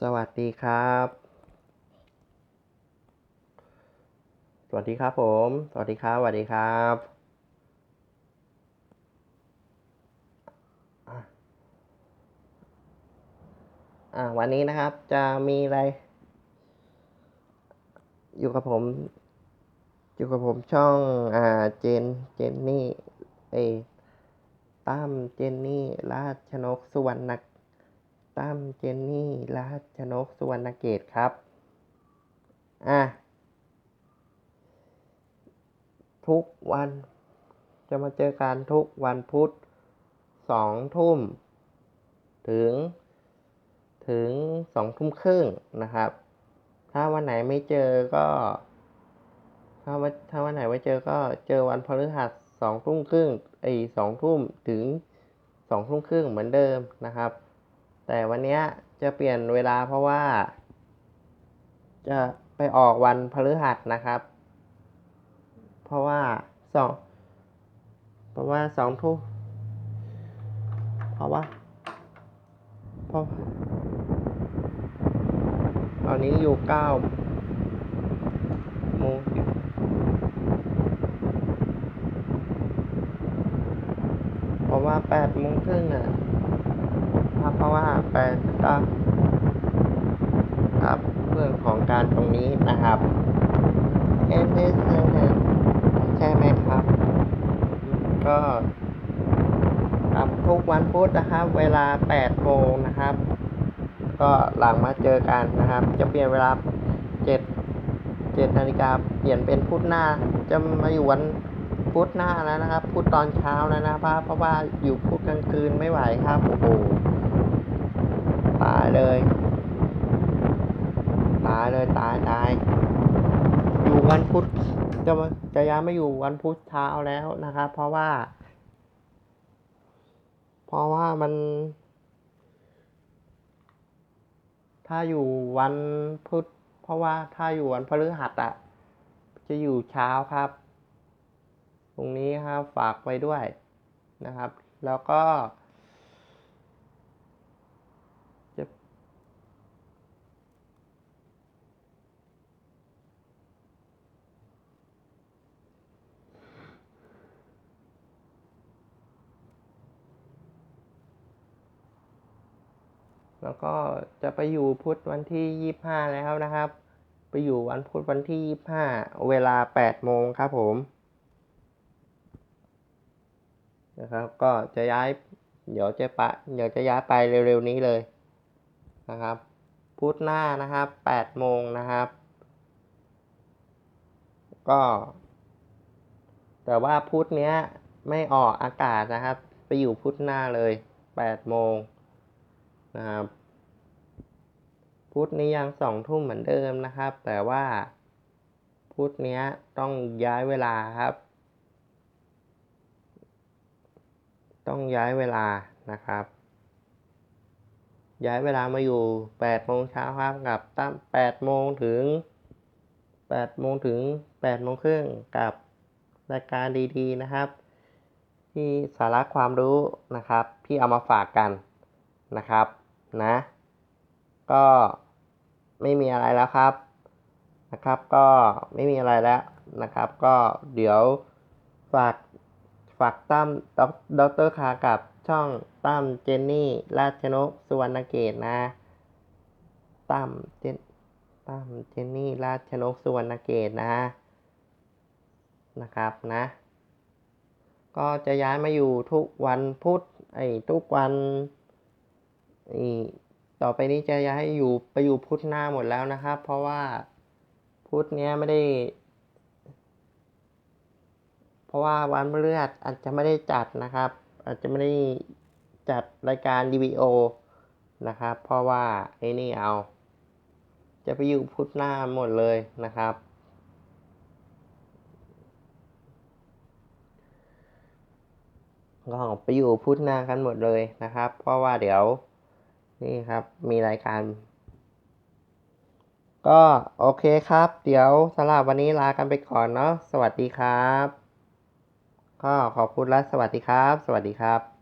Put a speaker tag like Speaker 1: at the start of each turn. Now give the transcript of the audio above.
Speaker 1: สวัสดีครับ สวัสดีครับผม สวัสดีครับ สวัสดีครับ อะอะวันนี้นะครับ จะมีอะไร อยู่กับผม อยู่กับผมช่อง อ่า เจน เจนนี่ เอตั้มเจนนี่ ราชนก สุวรรณ ตั้มเจนนี่ราชนกสุวรรณเกตครับ อะ ทุกวันจะมาเจอกันทุกวันพุธสองทุ่ม ถึง ถึงสองทุ่มครึ่งนะครับ ถ้าวันไหนไม่เจอก็ ถ้าวันถ้าวันไหนไม่เจอก็เจอวันพฤหัสสองทุ่มครึ่งไอ้สองทุ่มถึงสองทุ่มครึ่งเหมือนเดิมนะครับ แต่วันนี้จะเปลี่ยนเวลาเพราะว่า จะไปออกวันพฤหัสนะครับ เพราะว่าสองเพราะว่าสองทุ่มเพราะว่าเพราะตอนนี้อยู่เก้าโมงสิบเพราะว่าแปดโมงครึ่งอะ ครับ เพราะว่าแปก็ครับเรื่องของการตรงนี้นะครับเอเอสใช่ไหมครับ ก็ครับทุกวันพุธนะครับ เวลา8โมงนะครับ ก็หลังมาเจอกันนะครับ จะเปลี่ยนเวลา7 7นาฬิกาเปลี่ยนเป็นพุธหน้า จะมาอยู่วันพุธหน้าแล้วนะครับ พุธตอนเช้าแล้วนะครับเพราะว่าอยู่พุธกลางคืนไม่ไหวครับโอ้โห ตายเลย ตายเลยตายตาย อยู่วันพุธจะจะย้ายมาอยู่วันพุธเช้าแล้วนะครับ เพราะว่า เพราะว่ามัน ถ้าอยู่วันพุธเพราะว่าถ้าอยู่วันพฤหัสอะจะอยู่เช้าครับ ตรงนี้ครับฝากไว้ด้วยนะครับ แล้วก็ แล้วก็จะไปอยู่พุธวันที่ยี่ห้าแล้วนะครับ ไปอยู่วันพุธวันที่ยี่ห้าเวลาแปดโมงครับผมนะครับก็จะย้ายเดี๋ยวจะปะเดี๋ยวจะย้ายไปเร็วๆนี้เลยนะครับพุธหน้านะครับแปดโมงนะครับ ก็ แต่ว่าพุธเนี้ยไม่ออกอากาศนะครับ ไปอยู่พุธหน้าเลยแปดโมง นะครับ พุธนี้ยังสองทุ่มเหมือนเดิมนะครับ แต่ว่า พุธนี้ต้องย้ายเวลาครับ ต้องย้ายเวลานะครับ ย้ายเวลามาอยู่แปดโมงเช้าครับกับตั้งแปดโมงถึงแปดโมงถึงแปดโมงครึ่งกับรายการดีๆนะครับ ที่สาระความรู้นะครับ ที่เอามาฝากกันนะครับ นะ ก็ไม่มีอะไรแล้วครับนะครับ ก็ไม่มีอะไรแล้วนะครับ ก็เดี๋ยวฝากฝากตั้มด็อกเตอร์คากับช่องตั้มเจนนี่ราชนกสุวรรณเกตนะตั้มเจนตั้มเจนนี่ราชนกสุวรรณเกตนะนะครับนะ ก็จะย้ายมาอยู่ทุกวันพุธไอ้ทุกวัน ต่อไปนี้จะย้ายอยู่ไปอยู่พุทธหน้าหมดแล้วนะครับ เพราะว่าพุทธเนี้ยไม่ได้ เพราะว่าวันพฤหัสอาจจะไม่ได้จัดนะครับ อาจจะไม่ได้จัดรายการดีวีโอนะครับ เพราะว่าไอ้นี่เอา จะไปอยู่พุทธหน้าหมดเลยนะครับก็ไปอยู่พุทธนากันหมดเลยนะครับ เพราะว่าเดี๋ยว นี่ครับ มีรายการ ก็โอเคครับ เดี๋ยวสำหรับวันนี้ลากันไปก่อนเนาะสวัสดีครับ ก็ขอบคุณและสวัสดีครับ สวัสดีครับ